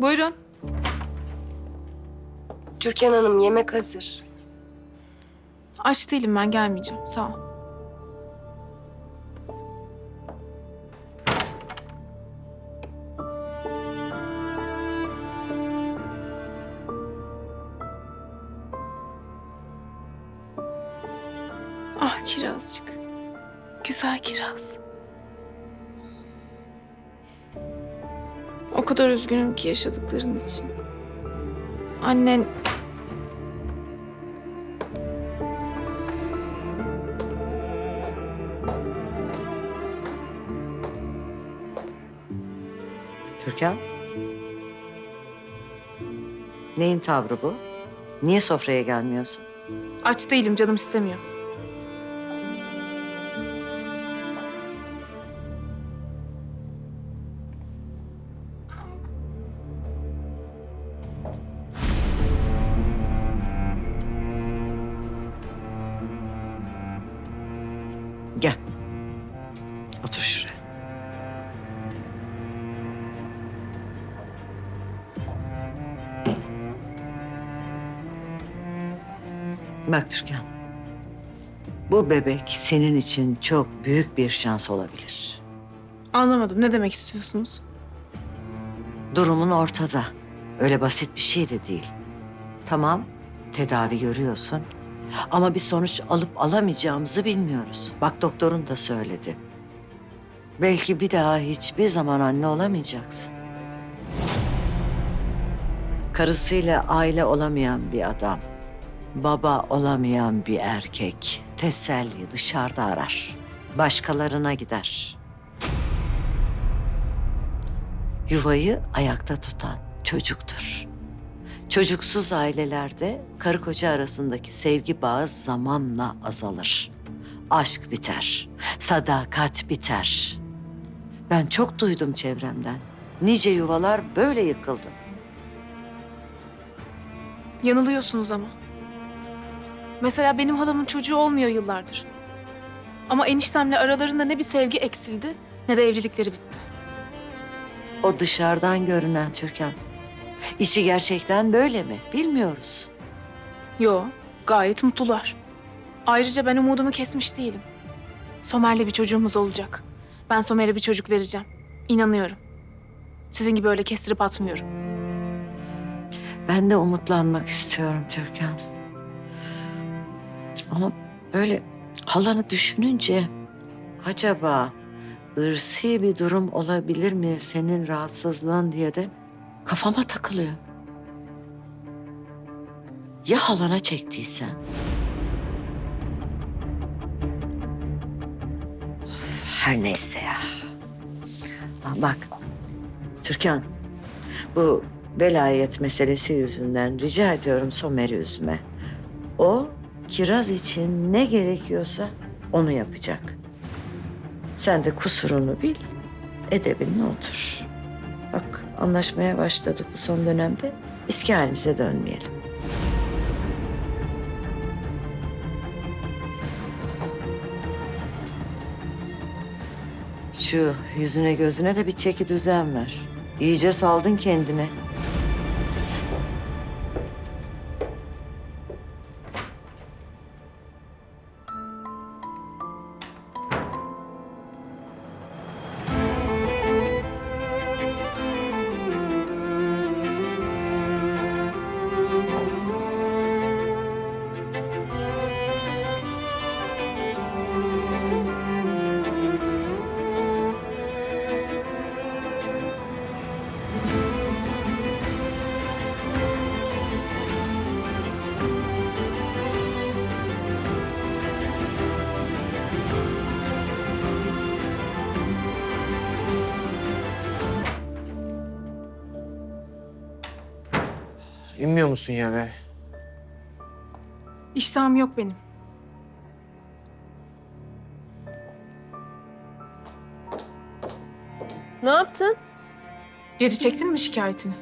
Buyurun. Türkan Hanım yemek hazır. Aç değilim ben gelmeyeceğim. Sağ ol. Ah kirazcık. Güzel kiraz. O kadar üzgünüm ki yaşadıkların için. Annen Türkan? Neyin tavrı bu? Niye sofraya gelmiyorsun? aç değilim canım istemiyor. Otur şuraya. Bak Türkan. Bu bebek senin için çok büyük bir şans olabilir. Anlamadım ne demek istiyorsunuz? Durumun ortada. Öyle basit bir şey de değil. Tamam, tedavi görüyorsun. Ama bir sonuç alıp alamayacağımızı bilmiyoruz. Bak doktorun da söyledi. Belki bir daha hiçbir zaman anne olamayacaksın. Karısıyla aile olamayan bir adam, baba olamayan bir erkek teselli dışarıda arar. Başkalarına gider. Yuvayı ayakta tutan çocuktur. Çocuksuz ailelerde karı koca arasındaki sevgi bağı zamanla azalır. Aşk biter, sadakat biter. Ben çok duydum çevremden. Nice yuvalar böyle yıkıldı. Yanılıyorsunuz ama. Mesela benim halamın çocuğu olmuyor yıllardır. Ama eniştemle aralarında ne bir sevgi eksildi ne de evlilikleri bitti. O dışarıdan görünen Türkan. İçi gerçekten böyle mi? Bilmiyoruz. Yo, gayet mutlular. Ayrıca ben umudumu kesmiş değilim. Somer'le bir çocuğumuz olacak. Ben Somer'e bir çocuk vereceğim. İnanıyorum. Sizin gibi öyle kestirip atmıyorum. Ben de umutlanmak istiyorum Türkan. Ama böyle halanı düşününce acaba ırsi bir durum olabilir mi senin rahatsızlığın diye de kafama takılıyor. Ya halana çektiysen? Her neyse ya. Aa, Bak Türkan bu velayet meselesi yüzünden rica ediyorum Somer'i üzme. O kiraz için ne gerekiyorsa onu yapacak. Sen de kusurunu bil, edebinle otur. Bak anlaşmaya başladık bu son dönemde. Eski halimize dönmeyelim. Şu yüzüne gözüne de bir çeki düzen ver. İyice saldın kendine. İnmiyor musun ya be? İştahım yok benim. Ne yaptın? Geri çektin mi şikayetini?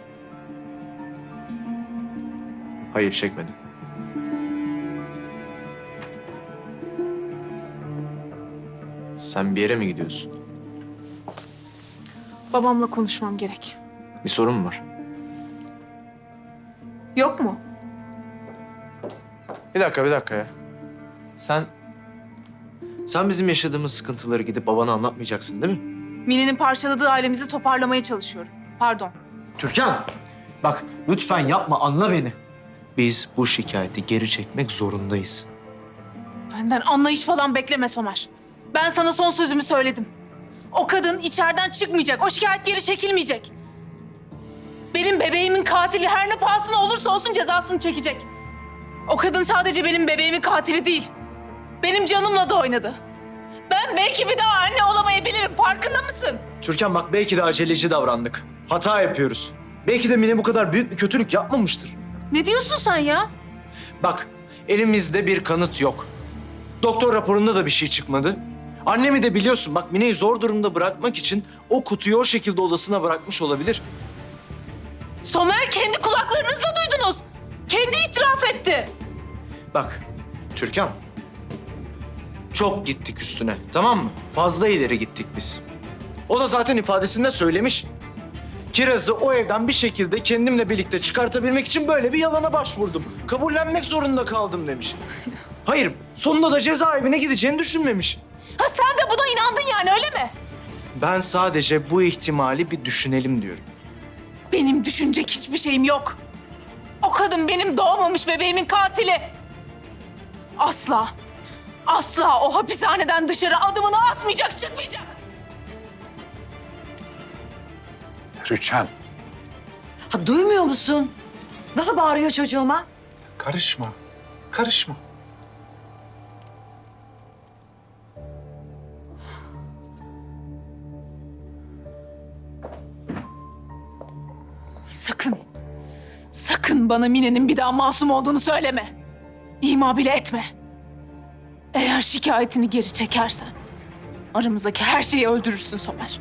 Hayır çekmedim. Sen bir yere mi gidiyorsun? Babamla konuşmam gerek. Bir sorun mu var? Yok mu? Bir dakika, bir dakika ya. Sen... Sen bizim yaşadığımız sıkıntıları gidip babana anlatmayacaksın değil mi? Mine'nin parçaladığı ailemizi toparlamaya çalışıyorum. Pardon. Türkan! Bak lütfen yapma, anla beni. Biz bu şikayeti geri çekmek zorundayız. Benden anlayış falan bekleme Somer. Ben sana son sözümü söyledim. O kadın içeriden çıkmayacak. O şikayet geri çekilmeyecek. Benim bebeğimin katili her ne pahasına olursa olsun cezasını çekecek. O kadın sadece benim bebeğimin katili değil. Benim canımla da oynadı. Ben belki bir daha anne olamayabilirim. Farkında mısın? Türkan bak belki de aceleci davrandık. Hata yapıyoruz. Belki de Mine bu kadar büyük bir kötülük yapmamıştır. Ne diyorsun sen ya? Bak elimizde bir kanıt yok. Doktor raporunda da bir şey çıkmadı. Annemi de biliyorsun bak Mine'yi zor durumda bırakmak için o kutuyu o şekilde odasına bırakmış olabilir. Somer kendi kulaklarınızla duydunuz. Kendi itiraf etti. Bak Türkan. Çok gittik üstüne tamam mı? Fazla ileri gittik biz. O da zaten ifadesinde söylemiş. Kiraz'ı o evden bir şekilde kendimle birlikte çıkartabilmek için böyle bir yalana başvurdum. Kabullenmek zorunda kaldım demiş. Hayır, sonunda da cezaevine gideceğini düşünmemiş. Ha sen de buna inandın yani öyle mi? Ben sadece bu ihtimali bir düşünelim diyorum. Benim düşünecek hiçbir şeyim yok. O kadın benim doğmamış bebeğimin katili. Asla, asla o hapishaneden dışarı adımını atmayacak, çıkmayacak. Rüçhan, Ha duymuyor musun? Nasıl bağırıyor çocuğuma? karışma. Karışma. Sakın bana Mine'nin bir daha masum olduğunu söyleme. İma bile etme. Eğer şikayetini geri çekersen aramızdaki her şeyi öldürürsün Somer.